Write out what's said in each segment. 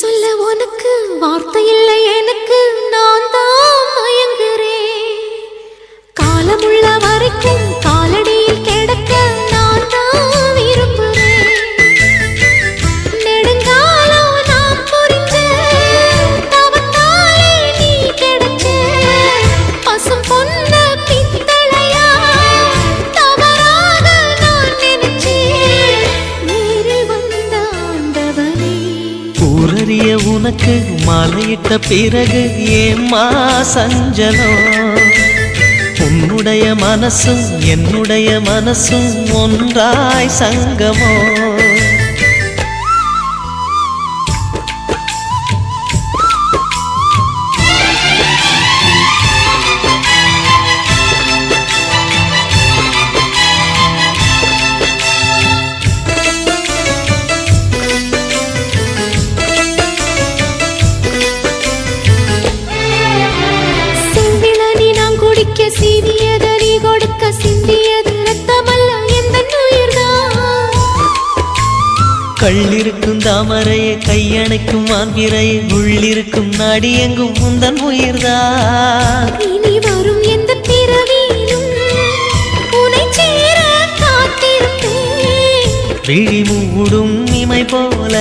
சொல்ல உனக்கு மாலையிட்ட பிறகு ஏம்மா சஞ்சலம் உன்னுடைய மனசும் என்னுடைய மனசும் ஒன்றாய் சங்கமோ கள்ளிருக்கும் தாமரையே கையணைக்கும் மாந்திரையே உள்ளிருக்கும் நாடி எங்கும் முந்தன் உயிர்தான். இனி வரும் எந்த பிறவியிலும் விழி மூடும் இமை போல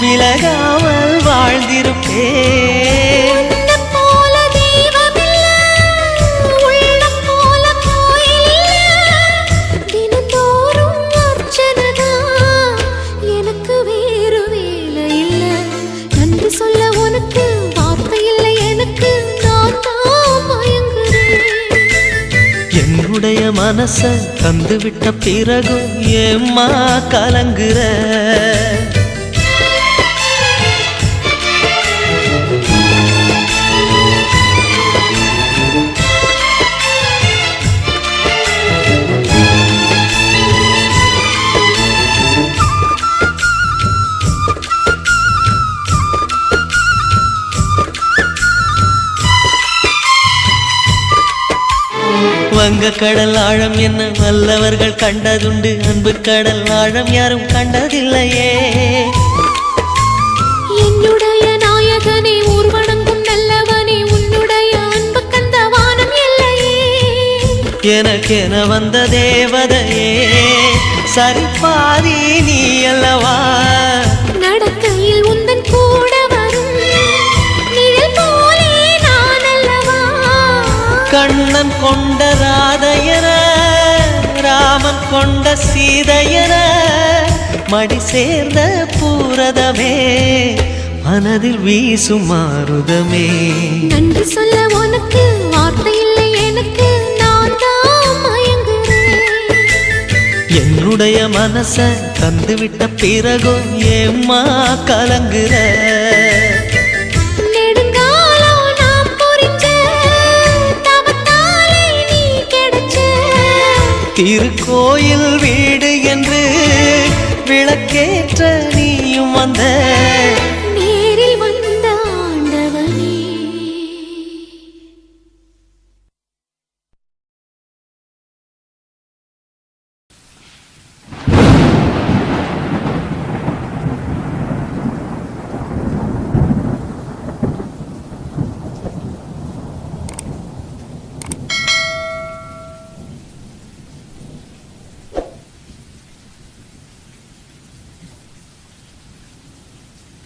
விலகாமல் வாழ்ந்திருப்பேன். என்னுடைய மனச தந்துவிட்ட பிறகும் ஏம்மா கலங்குற? வங்க கடல் ஆழம் என்ன வல்லவர்கள் கண்டதுண்டு. அன்பு கடல் ஆழம் யாரும் கண்டதில்லையே. என்னுடைய நாயகனே ஊர்வணங்கும் நல்லவனே உன்னுடைய அன்பு கந்த வானம் எல்லையே. எனக்கென வந்த தேவதையே சரிபாதி நீ அல்லவா? நடக்கையில் கண்ணன் கொண்ட ராதையன ராமன் கொண்ட சீதையன மடி சேர்ந்த பூரதமே மனதில் வீசும் மாறுதமே நன்றி சொல்ல உனக்கு வார்த்தை இல்லை எனக்கு நான் என்னுடைய மனச தந்துவிட்ட பிறகும் ஏம்மா கலங்குற? திருக்கோயில் வீடு என்று விளக்கேற்ற நீயும் வந்த